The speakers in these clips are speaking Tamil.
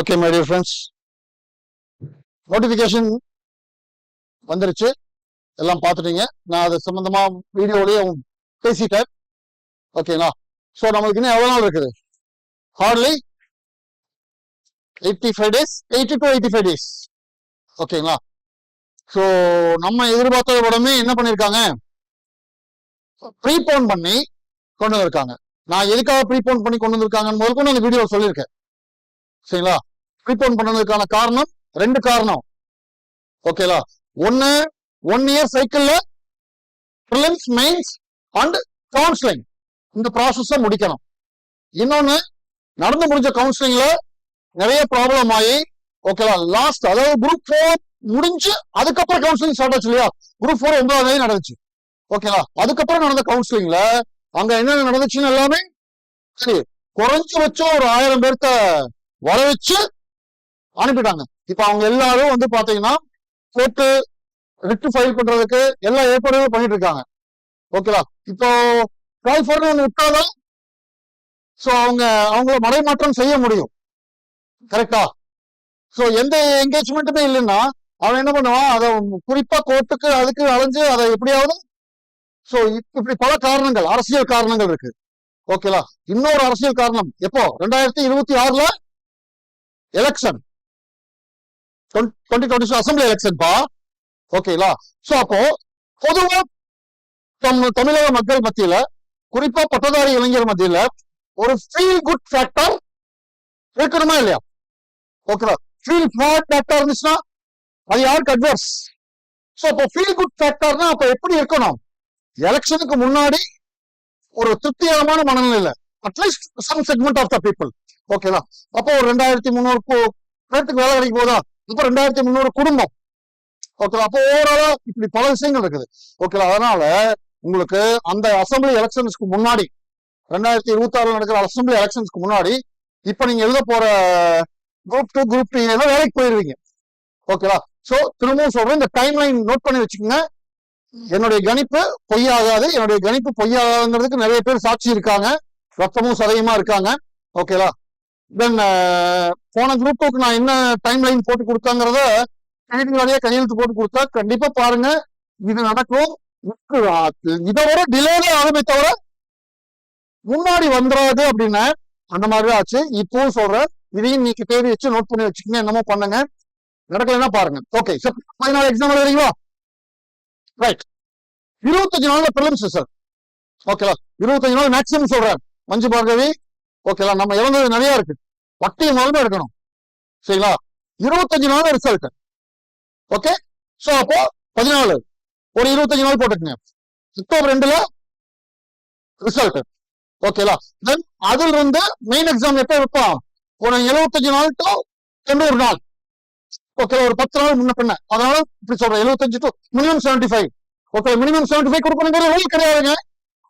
Okay my dear friends notification வந்துருச்சு. எல்லாம் பார்த்துட்டீங்க. நான் அது சம்பந்தமா வீடியோலயே பேசிட்டேன். ஓகேங்களா ஸோ நம்மளுக்கு இன்னும் எவ்வளோ நாள் இருக்குது? Hardly eighty five days eighty to eighty five days ஓகேங்களா ஸோ நம்ம எதிர்பார்த்த உடனே என்ன பண்ணியிருக்காங்க ப்ரீபோன் பண்ணி கொண்டு வந்திருக்காங்க. நான் எதுக்காக ப்ரீபோன் பண்ணி கொண்டு வந்திருக்காங்கன்னு முதல்கொண்டு அந்த வீடியோ சொல்லியிருக்கேன். சரிங்களா? ப்ரீபோன் பண்ணதுக்கான காரணம் ரெண்டு காரணம். ஓகேலா ஒன்னு ஒன் இயர் சைக்கிள்ல ப்ரிலிம்ஸ் மெயின்ஸ் அண்ட் கவுன்சிலிங் இந்த ப்ராசஸ முடிக்கணும். இன்னொன்னு நடந்து முடிஞ்ச கவுன்சிலிங்ல நிறைய ப்ராப்ளம் ஆகி ஓகேலா லாஸ்ட் அதாவது குரூப் ஃபோர் முடிஞ்சு அதுக்கப்புறம் கவுன்சிலிங் ஸ்டார்ட் ஆச்சு இல்லையா? குரூப் ஃபோர் ஒன்பதாம் தேதி நடந்துச்சு. ஓகேலா அதுக்கப்புறம் நடந்த கவுன்சிலிங்ல அங்க என்னென்ன நடந்துச்சுன்னு எல்லாமே சரி குறைஞ்சபட்சம் ஒரு ஆயிரம் பேர்த்த வர வச்சு அனுப்பிட்டாங்க. இப்ப அவங்க எல்லாரும் வந்து பாத்தீங்கன்னா கோர்ட்டு ரிட்டு ஃபைல் பண்றதுக்கு எல்லா ஏற்பாடுகளும் பண்ணிட்டு இருக்காங்க. ஓகேவா இப்போ ட்ராய் ஒன்று விட்டாதான் ஸோ அவங்க அவங்கள மடைமாற்றம் செய்ய முடியும். கரெக்டா ஸோ எந்த என்கேஜ்மெண்ட்டுமே இல்லைன்னா அவன் என்ன பண்ணுவான்? அதை குறிப்பா கோர்ட்டுக்கு அதுக்கு அலைஞ்சு அதை எப்படியாவது ஸோ இப்படி பல காரணங்கள் அரசியல் காரணங்கள் இருக்கு. ஓகேலா இன்னொரு அரசியல் காரணம். எப்போ? ரெண்டாயிரத்தி இருபத்தி ஆறுல election twenty twenty assembly election பா ஓகேங்களா சோ அப்போ பொதுவா தம் தமிழக மக்கள் மத்தியில குறிப்பா பட்டதாரி இளைஞர் மத்தியில ஒரு ஃபீல் குட் ஃபேக்டர் இருக்கணுமா இல்லையா? ஓகேவா ஃபீல் பேட் ஃபேக்டர் இருந்துச்சுன்னா அது யாருக்கு அட்வர்ஸ் சோ அப்போ ஃபீல் குட் ஃபேக்டர்னா அப்ப எப்படி இருக்கணும்? எலெக்ஷனுக்கு முன்னாடி ஒரு திருப்திகரமான மனநிலை at least some segment of the people ஓகேவா அப்போ ஒரு ரெண்டாயிரத்தி முந்நூறு பேர்த்துக்கு வேலை கிடைக்க போதா? இப்போ ரெண்டாயிரத்தி முந்நூறு குடும்பம். ஓகேவா அப்போ ஓவராலா இப்படி பல விஷயங்கள் இருக்குது. ஓகேவா அதனால உங்களுக்கு அந்த அசம்பிளி எலெக்ஷன்ஸ்க்கு முன்னாடி ரெண்டாயிரத்தி இருபத்தி ஆறுல நடக்கிற அசம்பிளி எலெக்ஷன்ஸ்க்கு முன்னாடி இப்ப நீங்க எழுத போற குரூப் டூ குரூப் த்ரீ எல்லாம் வேலைக்கு போயிருவீங்க. ஓகேவா சோ திரும்பவும் சொல்றேன் இந்த டைம் லைன் நோட் பண்ணி வச்சுக்கோங்க. என்னுடைய கணிப்பு பொய்யாகாது. என்னுடைய கணிப்பு பொய்யாகாதுங்கிறதுக்கு நிறைய பேர் சாட்சி இருக்காங்க. ரத்தமும் சதயமா இருக்காங்க. ஓகேவா தென் uh, போன குரூப்புக்கு நான் என்ன டைம் லைன் போட்டு கொடுத்தாங்கிறத கணினி வழியா கையெழுத்து போட்டு கொடுத்தா கண்டிப்பா பாருங்க. இது நடக்கும். இதை விட டிலே ஆகுமே தவிர முன்னாடி வந்துடாது அப்படின்னு அந்த மாதிரி ஆச்சு. இப்பவும் சொல்றேன். இதையும் நீங்க தேடி வச்சு நோட் பண்ணி வச்சுக்கோங்க. என்னமோ பண்ணுங்க. நடக்கலைன்னா பாருங்க. ஓகே சார் பதினாலு எக்ஸாம் எழுதுறீங்களா ரைட் இருபத்தஞ்சு நாள்ல பிரிலிம்ஸ் சார் ஓகேவா இருபத்தஞ்சு நாள் மேக்ஸிமம் சொல்றேன். மஞ்சு பார்கவி ஓகேங்களா நம்ம இழந்தது நிறைய இருக்கு. வட்டி முதல்ல எடுக்கணும். சரிங்களா? இருபத்தஞ்சு நாள் ரிசல்ட் ஓகே ஸோ அப்போ பதினாலு. ஒரு இருபத்தஞ்சு நாள் போட்டுக்கங்க. அக்டோபர் ரெண்டுல ரிசல்ட் ஓகேலா தென் அதுல இருந்து மெயின் எக்ஸாம் எப்போ இருக்கும்? ஒரு எழுபத்தஞ்சு நாள் டு தொண்ணூறு நாள். ஓகே ஒரு பத்து நாள் முன்ன பின்ன. அதனால இப்படி சொல்றேன். எழுபத்தஞ்சு to minimum seventy five okay minimum seventy five கொடுக்கணுங்கிற ரூல் கிடையாதுங்க.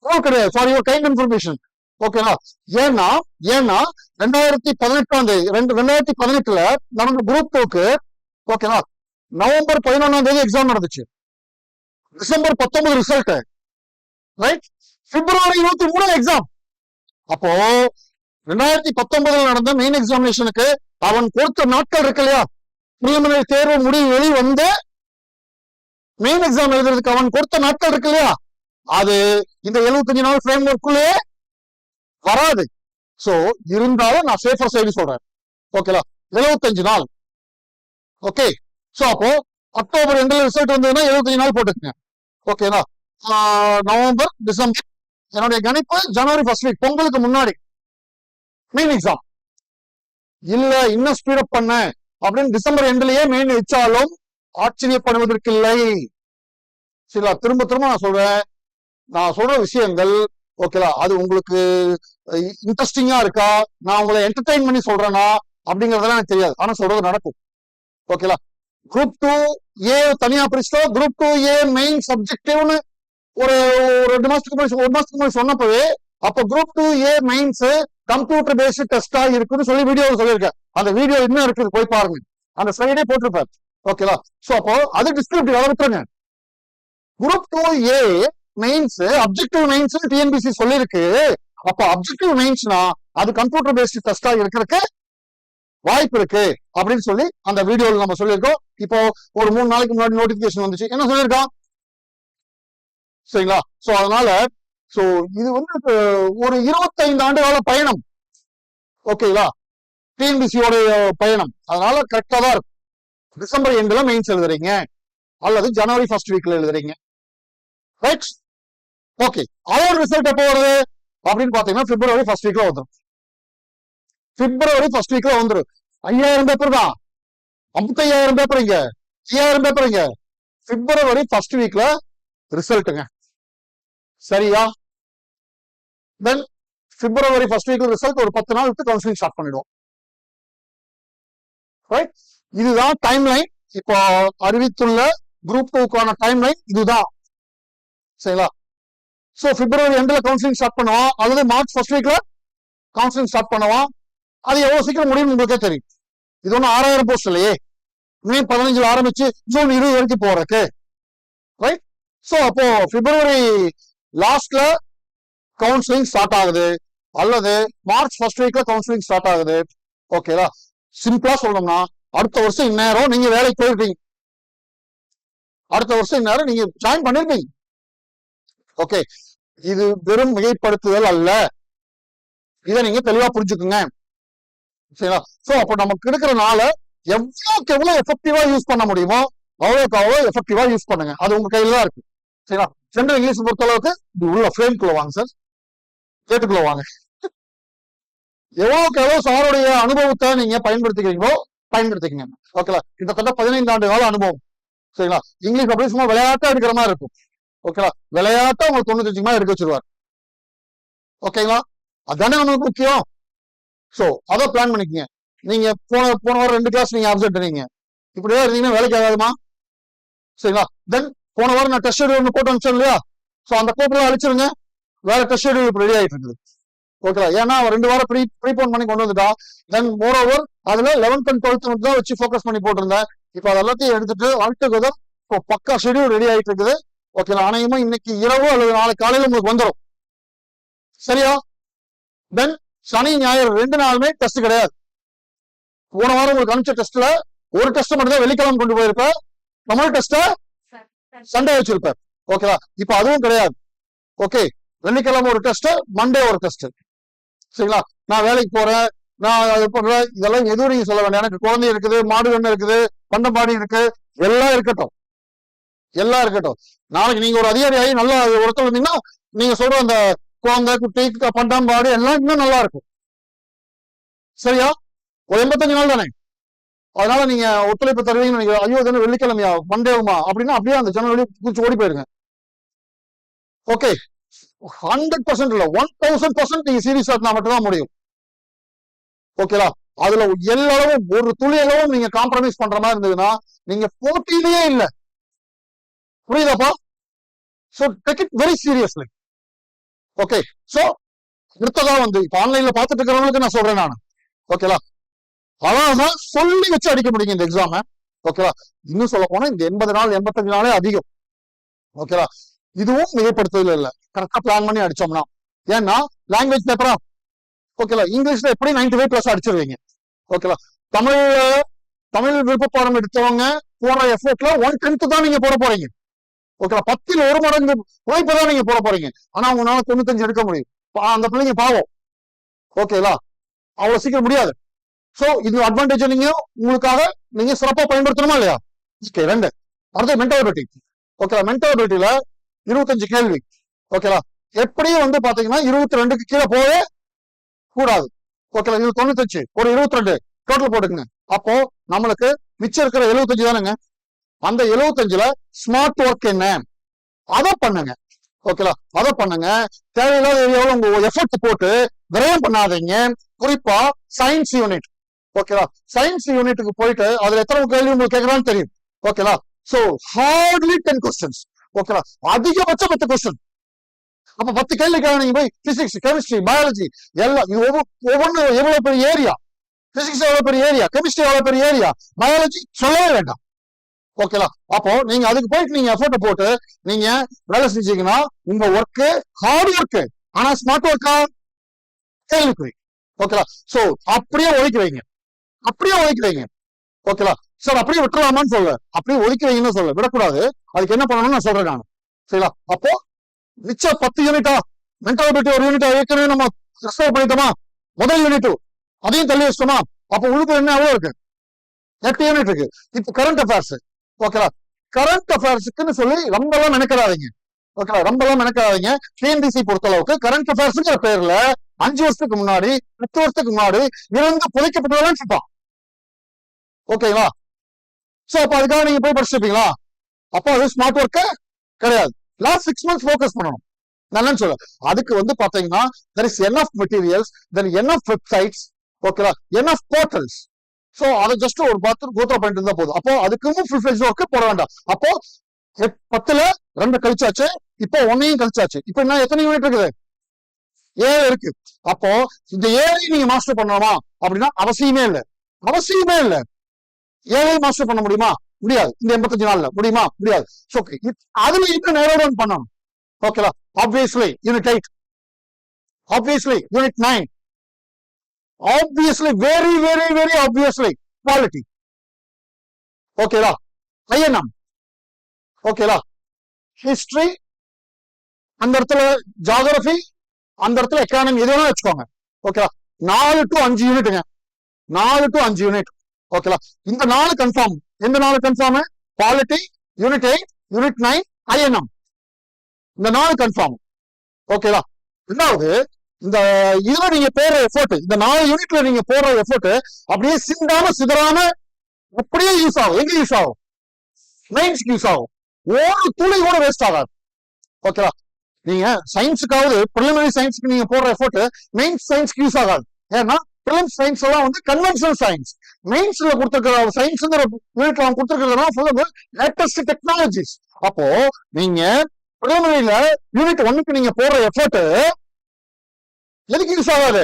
ரூல் கிடையாது. சாரி ஒரு கைண்ட் இன்ஃபர்மேஷன் ஓகேவா ஏன்னா ஏன்னா ரெண்டாயிரத்தி பதினெட்டாம் தேதி ரெண்டு ரெண்டாயிரத்தி பதினெட்டுல நடந்த குரூப் டூக்கு ஓகேவா நவம்பர் பதினொன்னாம் தேதி எக்ஸாம் நடந்துச்சு. டிசம்பர் பத்தொன்பது ரிசல்ட் ரைட் பிப்ரவரி இருபத்தி மூணு எக்ஸாம் அப்போ ரெண்டாயிரத்தி பத்தொன்பதுல நடந்த மெயின் எக்ஸாமினேஷனுக்கு அவன் கொடுத்த நாட்கள் இருக்கு இல்லையா? பிரிலிமினரி தேர்வு முடிவு வெளி வந்து மெயின் எக்ஸாம் எழுதுறதுக்கு அவன் கொடுத்த நாட்கள் இருக்கு இல்லையா? அது இந்த எழுபத்தஞ்சு நாள் ஃப்ரேம் ஒர்க்குள்ளேயே சோ இருந்தாலும் நான் சேஃபர் சைடு சொல்றேன். ஓகேலா எழுபத்தஞ்சு நாள். ஓகே சோ அப்போ அக்டோபர் எண்டில் ரிசல்ட் வந்ததுன்னா எழுபத்தஞ்சு நாள் போட்டுக்கங்க. ஓகேனா நவம்பர் டிசம்பர் என்னுடைய கணிப்பு ஜனவரி ஃபர்ஸ்ட் வீக் பொங்கலுக்கு முன்னாடி. மெயின் எக்ஸாம் இல்ல இன்னும் ஸ்பீடப் பண்ண. அப்படின்னு டிசம்பர் எண்ட்லயே மெயின் வச்சாலும் ஆச்சரியப்படுவதற்கில்லை. சரி திரும்ப திரும்ப நான் சொல்றேன். நான் சொல்ற விஷயங்கள் ஓகேலா அது உங்களுக்கு இன்ட்ரெஸ்டிங்கா இருக்கா? நான் உங்களை என்டர்டைன் பண்ணி சொல்றேனா? அப்படிங்கறதெல்லாம் எனக்கு தெரியாது. ஆனா சொல்றது நடக்கும். ஓகேலா குரூப் டூ ஏ தனியா பிரிச்சுட்டோம் குரூப் டூ ஏ மெயின் சப்ஜெக்டிவ்னு ஒரு ரெண்டு மாசத்துக்கு முன்னாடி ஒரு மாசத்துக்கு முன்னாடி சொன்னப்பவே அப்ப group two A mains computer based டெஸ்டா இருக்குன்னு சொல்லி வீடியோ சொல்லியிருக்கேன். அந்த வீடியோ இன்னும் இருக்குது. போய் பாருங்க. அந்த ஸ்லைடே போட்டிருப்பார் ஓகேவா சோ அப்போ அது டிஸ்கிரிப்டிவ் அதை விட்டுருங்க group two A mains objective mains TNPSC சொல்லியிருக்கு. அப்ப அப்ஜெக்டிவ் மெயின்ஸ்னா அது கம்ப்யூட்டர் பேஸ்டு டெஸ்டா இருக்கிறதுக்கு வாய்ப்பு இருக்கு அப்படின்னு சொல்லி அந்த வீடியோல நம்ம சொல்லியிருக்கோம். இப்போ ஒரு மூணு நாளைக்கு முன்னாடி நோட்டிபிகேஷன் வந்துச்சு. என்ன சொல்லியிருக்கோம் சரிங்களா? சோ அதனால சோ இது வந்து ஒரு இருபத்தைந்து ஆண்டு கால பயணம். ஓகேங்களா? டிஎன்பிசியோட பயணம். அதனால கரெக்டா தான் இருக்கும். டிசம்பர் எண்ட்ல மெயின்ஸ் எழுதுறீங்க. அல்லது ஜனவரி ஃபர்ஸ்ட் வீக்ல எழுதுறீங்க. ரைட் ஓகே அதோட ரிசல்ட் எப்போ வருது? அப்படின்னு பாத்தீங்கன்னா பிப்ரவரி ஃபர்ஸ்ட் வீக்ல வந்துடும் பிப்ரவரி ஃபர்ஸ்ட் வீக்ல வந்துடும் ஐயாயிரம் பேப்பர் தான். ஐம்பத்தையாயிரம் பேப்பர் இங்க. ஐயாயிரம் பேப்பர் இங்க. பிப்ரவரி ஃபர்ஸ்ட் வீக்ல ரிசல்ட்டுங்க சரியா? தென் பிப்ரவரி ஃபர்ஸ்ட் வீக்ல ரிசல்ட் ஒரு பத்து நாள் விட்டு கவுன்சிலிங் ஸ்டார்ட் பண்ணிடுவோம். ரைட் இதுதான் டைம் லைன் இப்போ அறிவித்துள்ள குரூப் டூக்கான டைம் லைன் இதுதான். சரிங்களா? ஸோ பிப்ரவரி எண்டில் கவுன்சிலிங் ஸ்டார்ட் பண்ணுவோம் அல்லது மார்ச் ஃபர்ஸ்ட் வீக்ல கவுன்சிலிங் ஸ்டார்ட் பண்ணுவோம் அது எவ்வளவு சீக்கிரம் முடியும்னு உங்களுக்கே தெரியும். இது ஒன்றும் ஆறாயிரம் போஸ்ட் இல்லையே. மே பதினஞ்சுல ஆரம்பிச்சு ஜூன் இருபது வரைக்கும் போறதுக்கு. ரைட் ஸோ அப்போ பிப்ரவரி லாஸ்ட்ல கவுன்சிலிங் ஸ்டார்ட் ஆகுது. அல்லது மார்ச் ஃபர்ஸ்ட் வீக்ல கவுன்சிலிங் ஸ்டார்ட் ஆகுது. ஓகேவா சிம்பிளா சொல்லணும்னா அடுத்த வருஷம் இந்நேரம் நீங்க வேலைக்கு போயிருப்பீங்க. அடுத்த வருஷம் இந்நேரம் நீங்க ஜாயின் பண்ணிருப்பீங்க. ஓகே இது வெறும் மிகைப்படுத்துதல் அல்ல. இதை நீங்க தெளிவா புரிஞ்சுக்குங்க. சரிங்களா? சோ அப்போ நமக்கு இருக்கிற நாளை எவ்வளவுக்கு எவ்வளவு எஃபெக்டிவா யூஸ் பண்ண முடியுமோ அவ்வளவுக்கு அவ்வளவு எஃபெக்டிவா யூஸ் பண்ணுங்க. அது உங்க கையில தான் இருக்கு. சரிங்களா? சென்ட்ரல் இங்கிலீஷ் பொறுத்த அளவுக்கு இது உள்ள ஃப்ரேம்குள்ள வாங்க சார் கேட்டுக்குள்ள வாங்க. எவ்வளவுக்கு எவ்வளவு சாருடைய அனுபவத்தை நீங்க பயன்படுத்திக்கிறீங்களோ பயன்படுத்திக்கங்க. ஓகேங்களா கிட்டத்தட்ட பதினைந்து ஆண்டு கால அனுபவம். சரிங்களா? இங்கிலீஷ் அப்படி சும்மா விளையாட்டா எடுக்கிற மாதிரி இருக்கும். ஓகேவா விளையாட்டா உங்களுக்கு தொண்ணூத்தஞ்சு மாதிரி எடுக்க வச்சிருவார். ஓகேங்களா அதானே நமக்கு முக்கியம். ஸோ அதை பிளான் பண்ணிக்கங்க. நீங்க போன போன வாரம் ரெண்டு கிளாஸ் நீங்க அப்சென்ட் பண்ணீங்க இப்படியே இருந்தீங்கன்னா வேலைக்கு ஆகாதுமா? சரிங்களா? தென் போன வாரம் நான் டெஸ்ட் ஷெடியூல் ஒன்று போட்டு அனுப்பிச்சேன் இல்லையா? ஸோ அந்த கோப்பெல்லாம் அழிச்சிருங்க. வேற டெஸ்ட் ஷெடியூல் இப்போ ரெடி ஆகிட்டு இருக்குது. ஓகேவா ஏன்னா அவன் ரெண்டு வாரம் ப்ரீ ப்ரீபோன் பண்ணி கொண்டு வந்துட்டான் தென் மோர் ஓவர் அதுல லெவன்த் அண்ட் டுவெல்த் மட்டும் தான் வச்சு ஃபோக்கஸ் பண்ணி போட்டிருந்தேன். இப்போ அது எல்லாத்தையும் எடுத்துட்டு ஆல்டுகெதர் இப்போ பக்கா ஷெடியூல் ரெடி ஆகிட்டு இருக்குது. ஓகே அநேகமா இன்னைக்கு இரவு அல்லது நாளை காலையில் உங்களுக்கு வந்துடும் சரியா? தென் சனி ஞாயிறு ரெண்டு நாளுமே டெஸ்ட் கிடையாது. போன வாரம் உங்களுக்கு அனுப்பிச்ச டெஸ்ட்ல ஒரு டெஸ்ட் மட்டும் தான் வெள்ளிக்கிழமை கொண்டு போயிருப்ப. தமிழ் டெஸ்ட சண்டே வச்சிருப்பார். ஓகேவா இப்போ அதுவும் கிடையாது. ஓகே வெள்ளிக்கிழமை ஒரு டெஸ்ட் மண்டே ஒரு டெஸ்ட் சரிங்களா? நான் வேலைக்கு போறேன் நான் அது பண்றேன் இதெல்லாம் எதுவும் நீங்க சொல்ல வேண்டாம். எனக்கு குழந்தை இருக்குது மாடு கண்ணு இருக்குது பண்டம்பாடி இருக்கு எல்லாம் இருக்கட்டும். எல்லாம் இருக்கட்டும். நாளைக்கு நீங்க ஒரு அதிகாரி ஆகி நல்லா ஒருத்தர் வந்தீங்கன்னா நீங்க சொல்ற அந்த குழந்தை குட்டி க- பண்டம்பாடு எல்லாம் இன்னும் நல்லா இருக்கும். சரியா? ஒரு எண்பத்தஞ்சு நாள் தானே? அதனால நீங்க ஒத்துழைப்பு தருவீங்கன்னு நீங்க ஐயோ தானே வெள்ளிக்கிழமையா? மண்டேவுமா? அப்படின்னா அப்படியே அந்த ஜன்னல் வழி குதிச்சு ஓடி போயிருங்க. ஓகே. ஹண்ட்ரட் பர்சன்ட் இல்ல ஒன் தௌசண்ட் பர்சன்ட் நீங்க சீரியஸ் இருந்தா மட்டும்தான் முடியும். ஓகேலா அதுல எல்லளவும் ஒரு துளி அளவும் நீங்க காம்ப்ரமைஸ் பண்ற மாதிரி இருந்ததுன்னா நீங்க போட்டியிலேயே இல்லை. புரியுதாப்பா? So take it very seriously okay so அடுத்ததா வந்து இப்ப ஆன்லைன்ல பாத்துட்டு இருக்கிறவங்களுக்கு நான் சொல்றேன் நான். ஓகேலா அழகா சொல்லி வச்சு அடிக்க முடியும் இந்த எக்ஸாம ஓகேவா இன்னும் சொல்ல போனா இந்த எண்பது நாள் எண்பத்தஞ்சு நாளே அதிகம். ஓகேவா இதுவும் மிகப்படுத்துதல் இல்லை. கரெக்டா பிளான் பண்ணி அடிச்சோம்னா. ஏன்னா லாங்குவேஜ் பேப்பரா ஓகேவா இங்கிலீஷ்ல எப்படி நைன்டி ஃபைவ் பிளஸ் அடிச்சிருவீங்க ஓகேவா தமிழ்ல தமிழ் விருப்ப பாடம் எடுத்தவங்க போன எஃபர்ட்ல ஒன் டென்த் தான் நீங்க போட போறீங்க. ஓகேவா? பத்தில் ஒரு மடங்கு உழைப்பு தான் நீங்க போட போறீங்க. ஆனா உங்களால தொண்ணூத்தஞ்சு எடுக்க முடியும். அந்த பிள்ளைங்க பாவம். ஓகேங்களா அவ்வளவு சீக்கிரம் முடியாது. சோ இது அட்வான்டேஜ் நீங்க உங்களுக்காக நீங்க சிறப்பா பயன்படுத்தணுமா இல்லையா? ஓகே ரெண்டு. அடுத்து மென்டாபிலிட்டி ஓகேவா மென்டாபிலிட்டியில இருபத்தஞ்சு கேள்வி. ஓகேவா எப்படியும் வந்து பாத்தீங்கன்னா இருபத்தி ரெண்டுக்கு கீழே போகவே கூடாது. ஓகே இது தொண்ணூத்தஞ்சு. ஒரு இருபத்தி ரெண்டு டோட்டல் போட்டுக்கங்க. அப்போ நம்மளுக்கு மிச்சம் இருக்கிற எழுபத்தஞ்சு தானேங்க? அந்த எழுபத்தஞ்சுல ஸ்மார்ட் ஒர்க் என்ன? அதை பண்ணுங்க. ஓகேலா அதை பண்ணுங்க. தேவையில்லாத ஏரியாவில் உங்க எஃபர்ட் போட்டு விரயம் பண்ணாதீங்க. குறிப்பா சயின்ஸ் யூனிட் ஓகேலா சயின்ஸ் யூனிட்டுக்கு போயிட்டு அதுல எத்தனை கேள்வி உங்களுக்கு கேட்கறான்னு தெரியும். ஓகேலா சோ ஹார்ட்லி டென் கொஸ்டின்ஸ் ஓகேலா அதிகபட்சம் பத்து கொஸ்டின் அப்ப பத்து கேள்விக்காக நீங்க போய் பிசிக்ஸ் கெமிஸ்ட்ரி பயாலஜி எல்லாம் ஒவ்வொன்றும் ஒவ்வொன்று எவ்வளவு பெரிய ஏரியா பிசிக்ஸ் எவ்வளவு பெரிய ஏரியா கெமிஸ்ட்ரி எவ்வளவு பெரிய ஏரியா பயாலஜி சொல்லவே வேண்டாம். ஓகேலா அப்போ நீங்க அதுக்கு போயிட்டு நீங்க எஃபோர்ட் போட்டு நீங்க வேலை செஞ்சீங்கன்னா உங்க ஒர்க் ஹார்ட் ஒர்க் ஆனா ஸ்மார்ட் ஒர்க்கா கேள்விக்குறி ஓகேலா சோ அப்படியே ஒழிக்க வைங்க. அப்படியே ஒழிக்க வைங்க. ஓகேலா சார் அப்படியே விட்டுலாமான்னு சொல்ல அப்படியே ஒதுக்கி வைங்கன்னு சொல்ல விடக்கூடாது. அதுக்கு என்ன பண்ணணும்னு நான் சொல்றேன் நான். சரிங்களா? அப்போ மிச்ச பத்து யூனிட்டா மென்டாலிட்டி ஒரு யூனிட்டா ஏற்கனவே நம்ம ரிசர்வ் பண்ணிட்டோமா? முதல் யூனிட் அதையும் தள்ளி வச்சிட்டோமா? அப்போ உழுப்பு என்ன எவ்வளவு இருக்கு? எட்டு யூனிட் இருக்கு. இப்போ கரண்ட் அஃபேர்ஸ் ஓகேவா கரண்ட் அஃபேர்ஸுக்குன்னு சொல்லி ரொம்ப எல்லாம் நினைக்கிறாதீங்க ஓகேவா ரொம்ப எல்லாம் நினைக்கிறாதீங்க டிஎன்டிசி பொறுத்த அளவுக்கு கரண்ட் அஃபேர்ஸ்ங்கிற பேர்ல அஞ்சு வருஷத்துக்கு முன்னாடி பத்து வருஷத்துக்கு முன்னாடி இருந்து புதைக்கப்பட்டதெல்லாம் சுத்தம் ஓகேங்களா சோ அப்ப அதுக்காக நீங்க போய் படிச்சிருப்பீங்களா? அப்போ அது ஸ்மார்ட் ஒர்க்கு கிடையாது. லாஸ்ட் சிக்ஸ் மந்த்ஸ் ஃபோக்கஸ் பண்ணணும். நல்லன்னு சொல்ல. அதுக்கு வந்து பாத்தீங்கன்னா there is N of materials then N of websites ஓகேவா என் ஆஃப் போர்ட்டல்ஸ் சோ அதை ஜஸ்ட் ஒரு பத்து கோத்ரா பண்ணிட்டு இருந்தா போதும். அப்போ அதுக்கும் ஃபுல் ஃபிளெஜ் ஒர்க்கு போட வேண்டாம். அப்போ பத்துல ரெண்டு கழிச்சாச்சு. இப்போ ஒன்னையும் கழிச்சாச்சு. இப்போ என்ன எத்தனை யூனிட் இருக்குது? ஏழு இருக்கு. அப்போ இந்த ஏழையும் நீங்க மாஸ்டர் பண்ணணுமா? அப்படின்னா அவசியமே இல்லை. அவசியமே இல்லை. ஏழையும் மாஸ்டர் பண்ண முடியுமா? முடியாது. இந்த எண்பத்தஞ்சு நாள்ல. முடியுமா? முடியாது. அதுல இன்னும் நேரோ பண்ணணும்? ஓகேலா obviously unit eight obviously unit nine obviously very very very obviously quality ஓகேவா ஐஎன்எம் ஓகேவா ஹிஸ்டரி அந்த இடத்துல ஜாகிரபி அந்த இடத்துல எக்கானமி எது வேணா வச்சுக்கோங்க ஓகேவா நாலு டு அஞ்சு யூனிட்டுங்க நாலு டு அஞ்சு யூனிட் ஓகேவா இந்த நாலு கன்ஃபார்ம் எந்த நாலு confirm quality unit eight unit nine I N M இந்த நாலு கன்ஃபார்ம் ஓகேவா ரெண்டாவது இந்த இதுல நீங்க போடுற எஃபோர்ட் இந்த நாலு யூனிட்ல நீங்க போடுற எஃபோர்ட் அப்படியே சிந்தாம சிதறாம அப்படியே யூஸ் ஆகும். எங்க யூஸ் ஆகும்? மெயின்ஸ்க்கு யூஸ் ஆகும். ஒரு துளி கூட வேஸ்ட் ஆகாது. ஓகேவா நீங்க சயின்ஸுக்காவது ப்ரிலிமினரி சயின்ஸ்க்கு நீங்க போடுற எஃபோர்ட் மெயின்ஸ் சயின்ஸ்க்கு யூஸ் ஆகாது. ஏன்னா ப்ரிலிம்ஸ் சயின்ஸ் எல்லாம் வந்து கன்வென்ஷனல் சயின்ஸ் மெயின்ஸ்ல கொடுத்துருக்கிற சயின்ஸ்ங்கிற யூனிட்ல அவங்க கொடுத்துருக்கிறதுலாம் ஃபுல்லா லேட்டஸ்ட் டெக்னாலஜிஸ் அப்போ நீங்க ப்ரிலிமினரியில யூனிட் ஒன்னுக்கு நீங்க போடுற எஃபர்ட் எதுக்கு யூஸ் ஆகாது?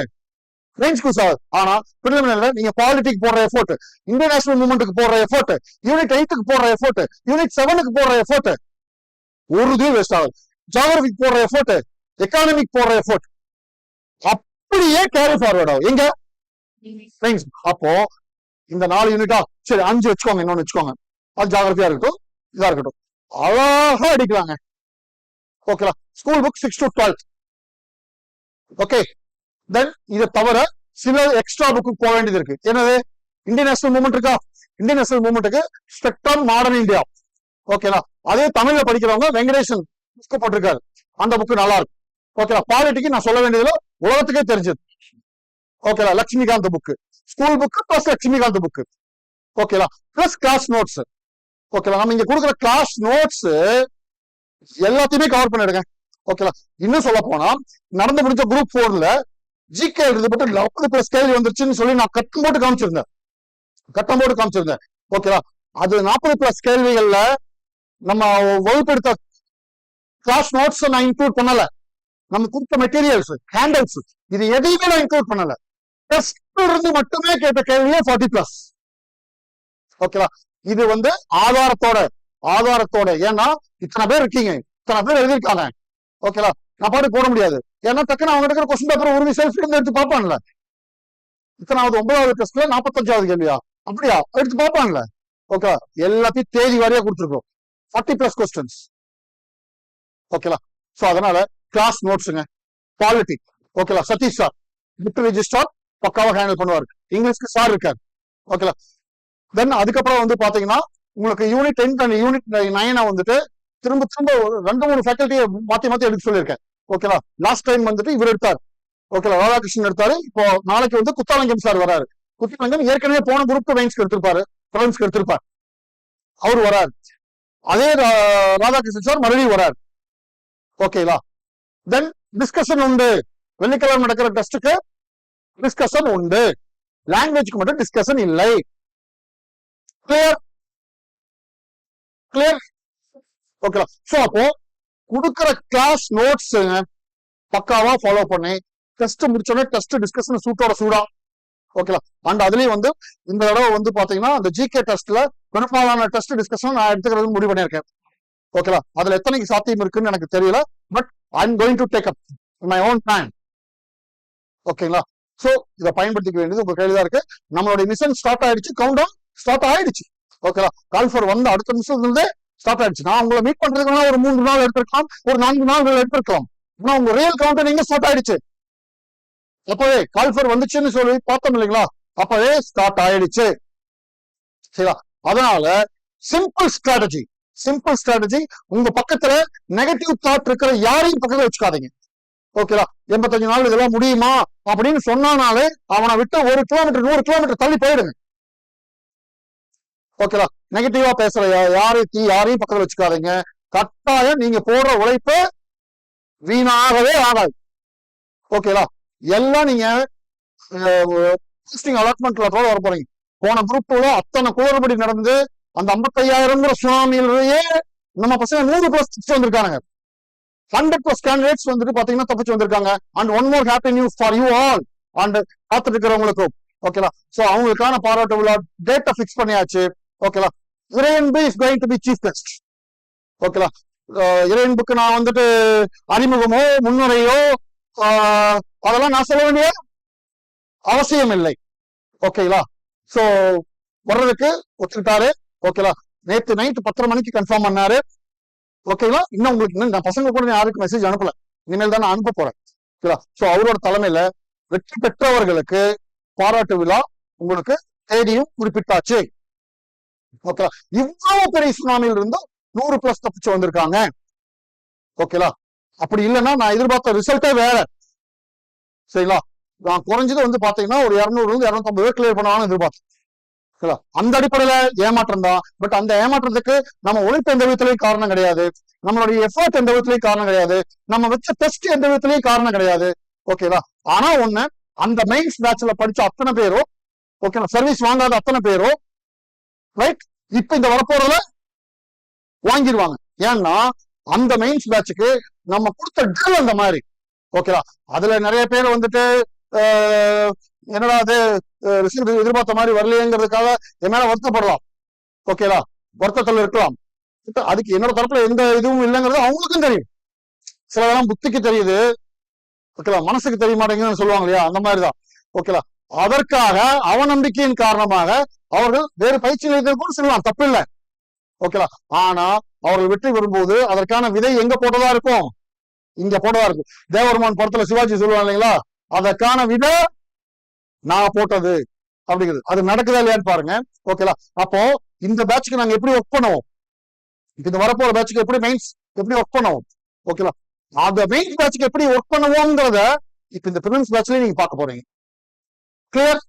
மெயின்ஸ்க்கு யூஸ் ஆகுது. ஆனா ப்ரிலிமினரியில நீங்க பாலிட்டிக் போடுற எஃபோர்ட் இந்தியன் நேஷனல் மூவ்மெண்ட்டுக்கு போடுற எஃபோர்ட் யூனிட் எயிட்டுக்கு போடுற எஃபோர்ட் யூனிட் செவனுக்கு போடுற எஃபோர்ட் ஒரு இதுவும் வேஸ்ட் ஆகுது. ஜாகிரபிக் போடுற எஃபோர்ட் எக்கானமிக் போடுற எஃபோர்ட் அப்படியே கேரி ஃபார்வர்ட் ஆகும். எங்க? சயின்ஸ் அப்போ இந்த நாலு யூனிட்டா சரி அஞ்சு வச்சுக்கோங்க இன்னொன்னு வச்சுக்கோங்க. அது ஜாகிரபியா இருக்கட்டும் இதா இருக்கட்டும். அழகா அடிக்கலாங்க. ஓகேலா school book six to twelfth okay then இதை தவிர சில எக்ஸ்ட்ரா புக்கு போக வேண்டியது இருக்கு. என்னது? இந்தியன் நேஷனல் மூவ்மெண்ட் இருக்கா? இந்தியன் நேஷனல் மூவ்மெண்ட்டுக்கு ஸ்பெக்ட்ரம் மாடர்ன் இந்தியா ஓகேலா அதே தமிழ்ல படிக்கிறவங்க வெங்கடேசன் புக்கு போட்டிருக்காரு. அந்த புக்கு நல்லா இருக்கும். ஓகேலா பாலிட்டிக்கு நான் சொல்ல வேண்டியதுல உலகத்துக்கே தெரிஞ்சது. ஓகேலா Laxmikanth book school book plus Laxmikanth book ஓகேலா plus class notes ஓகேலா நம்ம இங்க கொடுக்குற கிளாஸ் நோட்ஸ் எல்லாத்தையுமே கவர் பண்ணிடுங்க. ஓகேலா இன்னும் சொல்ல போனா நடந்து முடிஞ்ச குரூப் போர்ல ஜிகே எழுதப்பட்டு நாற்பது பிளஸ் கேள்வி வந்துருச்சுன்னு சொல்லி நான் கட்டம் போட்டு காமிச்சிருந்தேன். கட்டம் போட்டு காமிச்சிருந்தேன். ஓகேவா அது நாற்பது பிளஸ் கேள்விகள்ல நம்ம வகுப்பெடுத்த கிளாஸ் நோட்ஸ் நான் இன்க்ளூட் பண்ணல. நம்ம கொடுத்த மெட்டீரியல்ஸ் ஹேண்டல்ஸ் இது எதையுமே நான் இன்க்ளூட் பண்ணல. டெஸ்ட் இருந்து மட்டுமே கேட்ட கேள்வியே ஃபார்ட்டி பிளஸ் ஓகேவா இது வந்து ஆதாரத்தோட ஆதாரத்தோட. ஏன்னா இத்தனை பேர் இருக்கீங்க. இத்தனை பேர் எழுதியிருக்காங்க. ஓகேலா நான் பாட்டு போட முடியாது. ஏன்னா டக்குன்னு அவங்க இருக்கிற கொஸ்டின் பேப்பர் உறுதி செல்ஃப் இருந்து எடுத்து பார்ப்பான்ல. இத்தனாவது ஒன்பதாவது டெஸ்ட்ல நாற்பத்தஞ்சாவது கேள்வியா? அப்படியா? எடுத்து பார்ப்பான்ல. ஓகே எல்லாத்தையும் தேதி வாரியா கொடுத்துருக்கோம் ஃபார்ட்டி பிளஸ் கொஸ்டின்ஸ் ஓகேலா சோ அதனால கிளாஸ் நோட்ஸுங்க குவாலிட்டி ஓகேலா சதீஷ் சார் புக் ரெஜிஸ்டர் பக்காவாக ஹேண்டில் பண்ணுவார். இங்கிலீஷ்க்கு சார் இருக்கார். ஓகேலா தென் அதுக்கப்புறம் வந்து பாத்தீங்கன்னா உங்களுக்கு யூனிட் டென்த் அண்ட் யூனிட் நைனை வந்துட்டு திரும்ப திரும்ப ஒரு ரெண்டு மூணு ஃபேக்கல்ட்டியை மாத்தி மாத்தி எடுக்க சொல்லியிருக்கேன். ஓகேவா லாஸ்ட் டைம் வந்துட்டு இவர் எடுத்தார். ஓகேவா ராதாகிருஷ்ணன் எடுத்தாரு. இப்போ நாளைக்கு வந்து குத்தாலங்கம் சார் வராரு. குத்தாலங்கம் ஏற்கனவே போன குரூப் மெயின்ஸ்க்கு எடுத்திருப்பாரு. பிரெண்ட்ஸ்க்கு எடுத்திருப்பார். அவர் வராரு. அதே ரா- ராதாகிருஷ்ணன் சார் மறுபடியும் வராரு. ஓகேங்களா தென் டிஸ்கஷன் உண்டு. வெள்ளிக்கிழமை நடக்கிற டெஸ்ட்டுக்கு டிஸ்கஷன் உண்டு. லாங்குவேஜ்க்கு மட்டும் டிஸ்கஷன் இல்லை. கிளியர் கிளியர் ஓகேவா சோ அப்போ கொடுக்குற கிளாஸ் நோட்ஸ் பக்காவா ஃபாலோ பண்ணி டெஸ்ட் முடிச்சோடனே டெஸ்ட் டிஸ்கஷன் சூட்டோட சூடா. ஓகேவா அண்ட் அதுலயும் வந்து இந்த தடவை வந்து பாத்தீங்கன்னா அந்த ஜிகே டெஸ்ட்ல பெரும்பாலான டெஸ்ட் டிஸ்கஷன் நான் எடுத்துக்கிறது முடிவு பண்ணியிருக்கேன். ஓகேவா அதுல எத்தனைக்கு சாத்தியம் இருக்குன்னு எனக்கு தெரியல. But I am going to take up my own plan ஓகேங்களா சோ இதை பயன்படுத்திக்க வேண்டியது உங்க கையில தான் இருக்கு. நம்மளுடைய மிஷன் ஸ்டார்ட் ஆயிடுச்சு. கவுண்ட் டவுன் ஸ்டார்ட் ஆயிடுச்சு ஓகேவா கால்ஃபர் வந்து அடுத்த நிமிஷத்துல இருந்தே ஸ்டார்ட் ஆயிடுச்சு நான் உங்களை மீட் பண்றதுக்குன்னா ஒரு மூன்று நாள் எடுத்திருக்கலாம். ஒரு நான்கு நாள் எடுத்திருக்கலாம். ஆனா உங்க ரியல் கவுண்டர் நீங்க ஸ்டார்ட் ஆயிடுச்சு. அப்பவே கால்ஃபர் வந்துச்சுன்னு சொல்லி பார்த்தோம் இல்லைங்களா? அப்பவே ஸ்டார்ட் ஆயிடுச்சு. சரியா? அதனால சிம்பிள் ஸ்ட்ராட்டஜி சிம்பிள் ஸ்ட்ராட்டஜி உங்க பக்கத்துல நெகட்டிவ் தாட் இருக்கிற யாரையும் பக்கத்துல வச்சுக்காதீங்க. ஓகேவா எண்பத்தஞ்சு நாள் இதெல்லாம் முடியுமா? அப்படின்னு சொன்னானாலே அவனை விட்டு ஒரு கிலோமீட்டர் நூறு கிலோமீட்டர் தள்ளி போயிடுங்க. ஓகேவா நெகட்டிவா பேசுறையா யாரையும் தீ யாரையும் பக்கத்துல வச்சுக்காதீங்க. கட்டாயம் நீங்க போடுற உழைப்பு வீணாகவே ஆகாது. ஓகேவா எல்லாம் நீங்க அலாட்மெண்ட்ல கூட வர போறீங்க. போன குரூப்ல அத்தனை குளறுபடி நடந்து அந்த ஐம்பத்தையாயிரங்கிற சுனாமியிலேயே நம்ம பசங்க நூறு பிளஸ் தப்பிச்சு வந்திருக்காங்க ஹண்ட்ரட் பிளஸ் கேண்டிடேட்ஸ் வந்துட்டு பாத்தீங்கன்னா தப்பிச்சு வந்திருக்காங்க. And one more happy news for you all and காத்துட்டு இருக்கிறவங்களுக்கும். ஓகேலா சோ அவங்களுக்கான பாராட்டு விழா டேட்டை ஃபிக்ஸ் பண்ணியாச்சு. ஓகேலா Iraianbu is going to be chief guest ஓகேலா இறையன்புக்கு நான் வந்துட்டு அறிமுகமோ முன்னுரையோ அதெல்லாம் நான் சொல்ல வேண்டிய அவசியம் இல்லை. ஓகேங்களா சோ வர்றதுக்கு ஒத்துக்கிட்டாரு. ஓகேலா நேத்து நைட் பத்தரை மணிக்கு கன்ஃபார்ம் பண்ணாரு. ஓகேங்களா இன்னும் உங்களுக்கு இன்னும் நான் பசங்க கூட யாருக்கு மெசேஜ் அனுப்பல. இனிமேல் தான் நான் அனுப்ப போறேன். ஓகேவா சோ அவரோட தலைமையில வெற்றி பெற்றவர்களுக்கு பாராட்டு விழா உங்களுக்கு தேதியும் குறிப்பிட்டாச்சு. ஓகேலா இவ்வளவு பெரிய சுனாமியில் இருந்தும் நூறு பிளஸ் தப்பிச்சு வந்திருக்காங்க. ஓகேலா அப்படி இல்லைன்னா நான் எதிர்பார்த்த ரிசல்ட்டே வேற. சரிங்களா? நான் குறைஞ்சது வந்து பாத்தீங்கன்னா ஒரு இருநூறுல இருந்து இருநூத்தம்பது பேர் கிளியர் பண்ணுவாங்கன்னு எதிர்பார்த்தேன். அந்த அடிப்படையில ஏமாற்றம் தான். பட் அந்த ஏமாற்றத்துக்கு நம்ம உழைப்பு எந்த விதத்துலயும் காரணம் கிடையாது. நம்மளுடைய எஃபர்ட் எந்த விதத்துலயும் காரணம் கிடையாது. நம்ம வச்ச டெஸ்ட் எந்த விதத்துலயும் காரணம் கிடையாது. ஓகேவா? ஆனா ஒண்ணு அந்த மெயின்ஸ் பேட்ச்ல படிச்ச அத்தனை பேரும் ஓகேவா? சர்வீஸ் வாங்காத அத்தனை பேரும் ரைட் இப்ப இந்த வரப்போறதுல வாங்கிடுவாங்க. ஏன்னா அந்த மெயின்ஸ் பேட்சுக்கு நம்ம கொடுத்த ட்ரில் அந்த மாதிரி. ஓகேவா அதுல நிறைய பேர் வந்துட்டு ஆஹ், என்னடா அது ரிசல்ட் எதிர்பார்த்த மாதிரி வரலையேங்கிறதுக்காக என் மேல வருத்தப்படலாம். ஓகேவா வருத்தத்தில் இருக்கலாம். அதுக்கு என்னோட தரப்புல எந்த இதுவும் இல்லைங்கிறது அவங்களுக்கும் தெரியும். சிலதெல்லாம் புத்திக்கு தெரியுது. ஓகேவா மனசுக்கு தெரிய மாட்டேங்குதுன்னு சொல்லுவாங்க இல்லையா? அந்த மாதிரிதான். ஓகேவா அதற்காக அவநம்பிக்கையின் காரணமாக அவர்கள் வேறு பயிற்சி நிலையத்தில் கூட செல்லலாம் தப்பில்லை. ஓகேலா ஆனா அவர்கள் வெற்றி பெறும்போது அதற்கான விதை எங்க போட்டதா இருக்கும்? இங்க போட்டதா இருக்கும். தேவருமான் படத்துல சிவாஜி சொல்லுவாங்க இல்லைங்களா? அதற்கான விதை நான் போட்டது. அப்படிங்கிறது. அது நடக்குதா இல்லையான்னு பாருங்க. ஓகேலா அப்போ இந்த பேட்ச்க்கு நாங்க எப்படி ஒர்க் பண்ணுவோம்? இப்ப இந்த வரப்போற பேட்சுக்கு எப்படி மெயின்ஸ் எப்படி ஒர்க் பண்ணுவோம்? ஓகேலா அந்த மெயின்ஸ் பேட்சுக்கு எப்படி ஒர்க் பண்ணுவோங்கிறத இப்ப இந்த பிரிலிம்ஸ் பேட்ச்லயே நீங்க பார்க்க போறீங்க. கிளியர்